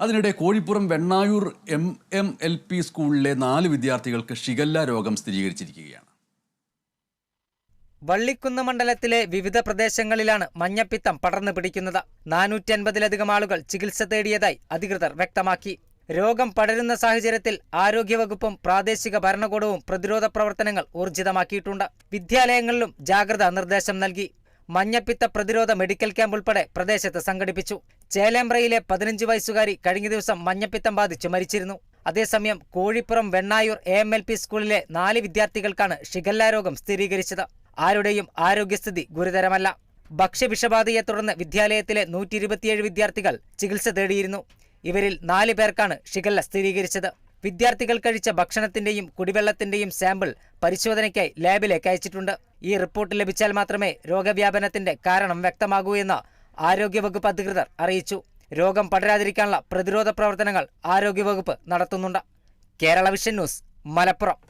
അതിനിടെ Kozhippuram Vennayur M M L P സ്കൂളിലെ നാല് വിദ്യാർത്ഥികൾക്ക് ഷിഗല്ല രോഗം സ്ഥിരീകരിച്ചിരിക്കുകയാണ്. വള്ളിക്കുന്ന് മണ്ഡലത്തിലെ വിവിധ പ്രദേശങ്ങളിലാണ് മഞ്ഞപ്പിത്തം പടർന്നു പിടിക്കുന്നത്. നാനൂറ്റി അൻപതിലധികം ആളുകൾ ചികിത്സ തേടിയതായി അധികൃതർ വ്യക്തമാക്കി. രോഗം പടരുന്ന സാഹചര്യത്തിൽ ആരോഗ്യവകുപ്പും പ്രാദേശിക ഭരണകൂടവും പ്രതിരോധ പ്രവർത്തനങ്ങൾ ഊർജിതമാക്കിയിട്ടുണ്ട്. വിദ്യാലയങ്ങളിലും ജാഗ്രതാ നിർദ്ദേശം നൽകി. മഞ്ഞപ്പിത്ത പ്രതിരോധ മെഡിക്കൽ ക്യാമ്പ് ഉൾപ്പെടെ പ്രദേശത്ത് സംഘടിപ്പിച്ചു. ചേലേമ്പ്രയിലെ പതിനഞ്ച് വയസ്സുകാരി കഴിഞ്ഞ ദിവസം മഞ്ഞപ്പിത്തം ബാധിച്ച് മരിച്ചിരുന്നു. അതേസമയം Kozhippuram Vennayur A M L P സ്കൂളിലെ നാല് വിദ്യാർത്ഥികൾക്കാണ് ഷിഗല്ലാരോഗം സ്ഥിരീകരിച്ചത്. ആരുടെയും ആരോഗ്യസ്ഥിതി ഗുരുതരമല്ല. ഭക്ഷ്യവിഷബാധയെ തുടർന്ന് വിദ്യാലയത്തിലെ നൂറ്റി വിദ്യാർത്ഥികൾ ചികിത്സ തേടിയിരുന്നു. ഇവരിൽ നാല് പേർക്കാണ് ഷിഗല്ല സ്ഥിരീകരിച്ചത്. വിദ്യാർത്ഥികൾ കഴിച്ച ഭക്ഷണത്തിന്റെയും കുടിവെള്ളത്തിന്റെയും സാമ്പിൾ പരിശോധനയ്ക്കായി ലാബിലേക്ക് അയച്ചിട്ടുണ്ട്. ഈ റിപ്പോർട്ട് ലഭിച്ചാൽ മാത്രമേ രോഗവ്യാപനത്തിന്റെ കാരണം വ്യക്തമാകൂ എന്ന് ആരോഗ്യവകുപ്പ് അധികൃതർ അറിയിച്ചു. രോഗം പടരാതിരിക്കാനുള്ള പ്രതിരോധ പ്രവർത്തനങ്ങൾ ആരോഗ്യവകുപ്പ് നടത്തുന്നുണ്ട്. Kerala vision news Malappuram.